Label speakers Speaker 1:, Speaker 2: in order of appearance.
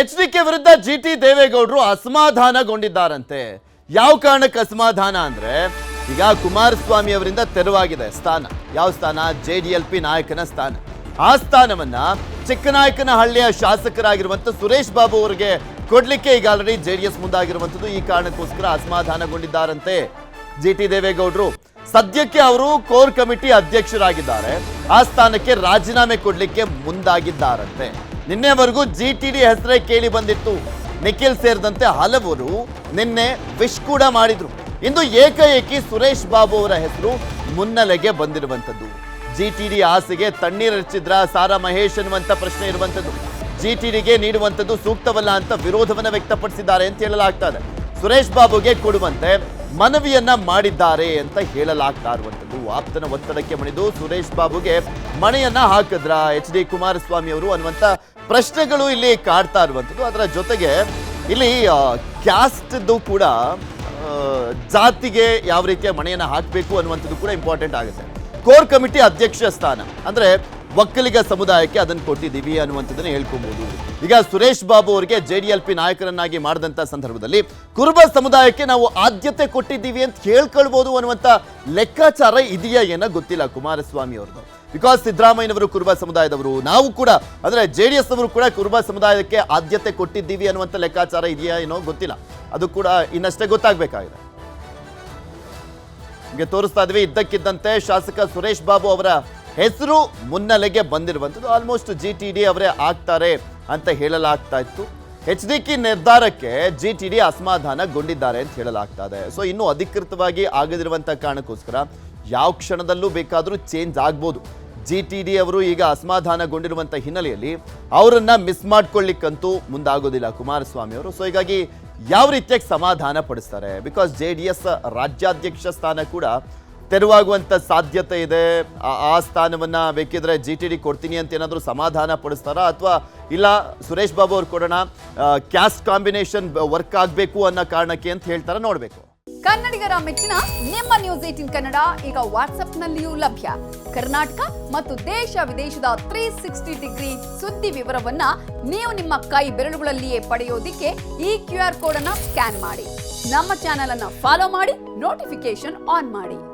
Speaker 1: H D K ವಿರುದ್ಧ G T ದೇವೇಗೌಡರು ಅಸಮಾಧಾನಗೊಂಡಿದ್ದಾರಂತೆ. ಯಾವ ಕಾರಣಕ್ಕೆ ಅಸಮಾಧಾನ ಅಂದ್ರೆ, ಈಗ ಕುಮಾರಸ್ವಾಮಿ ಅವರಿಂದ ತೆರವಾಗಿದೆ ಸ್ಥಾನ. ಯಾವ ಸ್ಥಾನ? ಜೆ ಡಿ ಎಲ್ ಪಿ ನಾಯಕನ ಸ್ಥಾನ. ಆ ಸ್ಥಾನವನ್ನ ಚಿಕ್ಕನಾಯಕನಹಳ್ಳಿಯ ಶಾಸಕರಾಗಿರುವಂತ ಸುರೇಶ್ ಬಾಬು ಅವರಿಗೆ ಕೊಡ್ಲಿಕ್ಕೆ ಈಗ ಆಲ್ರೆಡಿ ಜೆ ಡಿ ಎಸ್ ಮುಂದಾಗಿರುವಂತದ್ದು ಈ ಕಾರಣಕ್ಕೋಸ್ಕರ ಅಸಮಾಧಾನಗೊಂಡಿದ್ದಾರಂತೆ ಜಿ ಟಿ ದೇವೇಗೌಡರು. ಸದ್ಯಕ್ಕೆ ಅವರು ಕೋರ್ ಕಮಿಟಿ ಅಧ್ಯಕ್ಷರಾಗಿದ್ದಾರೆ. ಆ ಸ್ಥಾನಕ್ಕೆ ರಾಜೀನಾಮೆ ಕೊಡ್ಲಿಕ್ಕೆ ಮುಂದಾಗಿದ್ದಾರಂತೆ. ನಿನ್ನೆವರೆಗೂ ಜಿ ಟಿ ಡಿ ಹೆಸರೇ ಕೇಳಿ ಬಂದಿತ್ತು. ನಿಖಿಲ್ ಸೇರಿದಂತೆ ಹಲವರು ನಿನ್ನೆ ವಿಶ್ ಕೂಡ ಮಾಡಿದ್ರು. ಇಂದು ಏಕಾಏಕಿ ಸುರೇಶ್ ಬಾಬು ಅವರ ಹೆಸರು ಮುನ್ನೆಲೆಗೆ ಬಂದಿರುವಂತದ್ದು ಜಿ ಟಿ ಡಿ ಆಸೆಗೆ ತಣ್ಣೀರಚ್ಚಿದ್ರ ಸಾರಾ ಮಹೇಶ್ ಅನ್ನುವಂಥ ಪ್ರಶ್ನೆ ಇರುವಂತದ್ದು ಜಿ ಟಿ ಡಿಗೆ ನೀಡುವಂತದ್ದು ಸೂಕ್ತವಲ್ಲ ಅಂತ ವಿರೋಧವನ್ನು ವ್ಯಕ್ತಪಡಿಸಿದ್ದಾರೆ ಅಂತ ಹೇಳಲಾಗ್ತಾ ಇದೆ ಸುರೇಶ್ ಬಾಬುಗೆ ಕೊಡುವಂತೆ ಮನವಿಯನ್ನ ಮಾಡಿದ್ದಾರೆ ಅಂತ ಹೇಳಲಾಗ್ತಾ ಇರುವಂಥದ್ದು. ಆಪ್ತನ ಒತ್ತಡಕ್ಕೆ ಮಣಿದು ಸುರೇಶ್ ಬಾಬುಗೆ ಮಣೆಯನ್ನ ಹಾಕಿದ್ರ ಎಚ್ ಡಿ ಕುಮಾರಸ್ವಾಮಿ ಅವರು ಅನ್ನುವಂತ ಪ್ರಶ್ನೆಗಳು ಇಲ್ಲಿ ಕಾಡ್ತಾ ಇರುವಂಥದ್ದು. ಅದರ ಜೊತೆಗೆ ಇಲ್ಲಿ ಕ್ಯಾಸ್ಟ್ದು ಕೂಡ ಜಾತಿಗೆ ಯಾವ ರೀತಿಯ ಮನೆಯನ್ನು ಹಾಕಬೇಕು ಅನ್ನುವಂಥದ್ದು ಕೂಡ ಇಂಪಾರ್ಟೆಂಟ್ ಆಗುತ್ತೆ. ಕೋರ್ ಕಮಿಟಿ ಅಧ್ಯಕ್ಷ ಸ್ಥಾನ. ಅಂದ್ರೆ ಒಕ್ಕಲಿಗ ಸಮುದಾಯಕ್ಕೆ ಅದನ್ನು ಕೊಟ್ಟಿದ್ದೀವಿ ಅನ್ನುವಂಥದ್ದನ್ನು ಹೇಳ್ಕೊಬಹುದು ಈಗ ಸುರೇಶ್ ಬಾಬು ಅವರಿಗೆ ಜೆ ಡಿ ಎಲ್ ಪಿ ನಾಯಕರನ್ನಾಗಿ ಮಾಡಿದಂಥ ಸಂದರ್ಭದಲ್ಲಿ ಕುರುಬ ಸಮುದಾಯಕ್ಕೆ ನಾವು ಆದ್ಯತೆ ಕೊಟ್ಟಿದ್ದೀವಿ ಅಂತ ಹೇಳ್ಕೊಳ್ಬೋದು ಅನ್ನುವಂಥ ಲೆಕ್ಕಾಚಾರ ಇದೆಯಾ ಏನೋ ಗೊತ್ತಿಲ್ಲ ಕುಮಾರಸ್ವಾಮಿ ಅವ್ರದ್ದು. ಬಿಕಾಸ್ ಸಿದ್ದರಾಮಯ್ಯನವರು ಕುರುಬ ಸಮುದಾಯದವರು, ನಾವು ಕೂಡ ಅಂದರೆ ಜೆ ಡಿ ಎಸ್ ಅವರು ಕೂಡ ಕುರುಬ ಸಮುದಾಯಕ್ಕೆ ಆದ್ಯತೆ ಕೊಟ್ಟಿದ್ದೀವಿ ಅನ್ನುವಂಥ ಲೆಕ್ಕಾಚಾರ ಇದೆಯಾ ಏನೋ ಗೊತ್ತಿಲ್ಲ. ಅದು ಕೂಡ ಇನ್ನಷ್ಟೇ ಗೊತ್ತಾಗಬೇಕಾಗಿದೆ. ನಿಮಗೆ ತೋರಿಸ್ತಾ ಇದ್ವಿ, ಇದ್ದಕ್ಕಿದ್ದಂತೆ ಶಾಸಕ ಸುರೇಶ್ ಬಾಬು ಅವರ ಹೆಸರು ಮುನ್ನೆಲೆಗೆ ಬಂದಿರುವಂಥದ್ದು. ಆಲ್ಮೋಸ್ಟ್ ಜಿ ಟಿ ಡಿ ಅವರೇ ಆಗ್ತಾರೆ ಅಂತ ಹೇಳಲಾಗ್ತಾ ಇತ್ತು. ಎಚ್ ಡಿ ಕಿ ನಿರ್ಧಾರಕ್ಕೆ ಜಿ ಟಿ ಡಿ ಅಸಮಾಧಾನಗೊಂಡಿದ್ದಾರೆ ಅಂತ ಹೇಳಲಾಗ್ತಾ ಇದೆ. ಸೊ ಇನ್ನೂ ಅಧಿಕೃತವಾಗಿ ಆಗದಿರುವಂಥ ಕಾರಣಕ್ಕೋಸ್ಕರ ಯಾವ ಕ್ಷಣದಲ್ಲೂ ಬೇಕಾದರೂ ಚೇಂಜ್ ಆಗ್ಬೋದು. ಜಿ ಟಿ ಡಿ ಅವರು ಈಗ ಅಸಮಾಧಾನಗೊಂಡಿರುವಂಥ ಹಿನ್ನೆಲೆಯಲ್ಲಿ ಅವರನ್ನ ಮಿಸ್ ಮಾಡ್ಕೊಳ್ಳಿಕ್ಕಂತೂ ಮುಂದಾಗೋದಿಲ್ಲ ಕುಮಾರಸ್ವಾಮಿ ಅವರು. ಸೊ ಹೀಗಾಗಿ ಯಾವ ರೀತಿಯಾಗಿ ಸಮಾಧಾನ ಪಡಿಸ್ತಾರೆ? ಬಿಕಾಸ್ ಜೆ ಡಿ ಎಸ್ ರಾಜ್ಯಾಧ್ಯಕ್ಷ ಸ್ಥಾನ ಕೂಡ ತೆರವಾಗುವಂಥ ಸಾಧ್ಯತೆ ಇದೆ. ಆ- ಸ್ಥಾನವನ್ನು ಬೇಕಿದ್ರೆ ಜಿ ಟಿ ಡಿ ಕೊಡ್ತೀನಿ ಅಂತ ಏನಾದರೂ ಸಮಾಧಾನ ಪಡಿಸ್ತಾರಾ? ಅಥವಾ ಇಲ್ಲ, ಸುರೇಶ್ ಬಾಬು ಅವ್ರು ಕೊಡೋಣ ಕ್ಯಾಸ್ಟ್ ಕಾಂಬಿನೇಷನ್ ವರ್ಕ್ ಆಗಬೇಕು ಅನ್ನೋ ಕಾರಣಕ್ಕೆ ಅಂತ ಹೇಳ್ತಾರ ನೋಡಬೇಕು.
Speaker 2: ಕನ್ನಡಿಗರ ಮೆಚ್ಚಿನ ನಿಮ್ಮ ನ್ಯೂಸ್ ಏಟಿನ್ ಕನ್ನಡ ಈಗ ವಾಟ್ಸ್ಆಪ್ನಲ್ಲಿಯೂ ಲಭ್ಯ. ಕರ್ನಾಟಕ ಮತ್ತು ದೇಶ ವಿದೇಶದ ತ್ರೀ ಸಿಕ್ಸ್ಟಿ ಡಿಗ್ರಿ ಸುದ್ದಿ ವಿವರವನ್ನ ನೀವು ನಿಮ್ಮ ಕೈ ಬೆರಳುಗಳಲ್ಲಿಯೇ ಪಡೆಯೋದಿಕ್ಕೆ ಈ ಕ್ಯೂ ಆರ್ ಕೋಡ್ ಅನ್ನ ಸ್ಕ್ಯಾನ್ ಮಾಡಿ. ನಮ್ಮ ಚಾನೆಲ್ ಅನ್ನ ಫಾಲೋ ಮಾಡಿ ನೋಟಿಫಿಕೇಶನ್ ಆನ್ ಮಾಡಿ.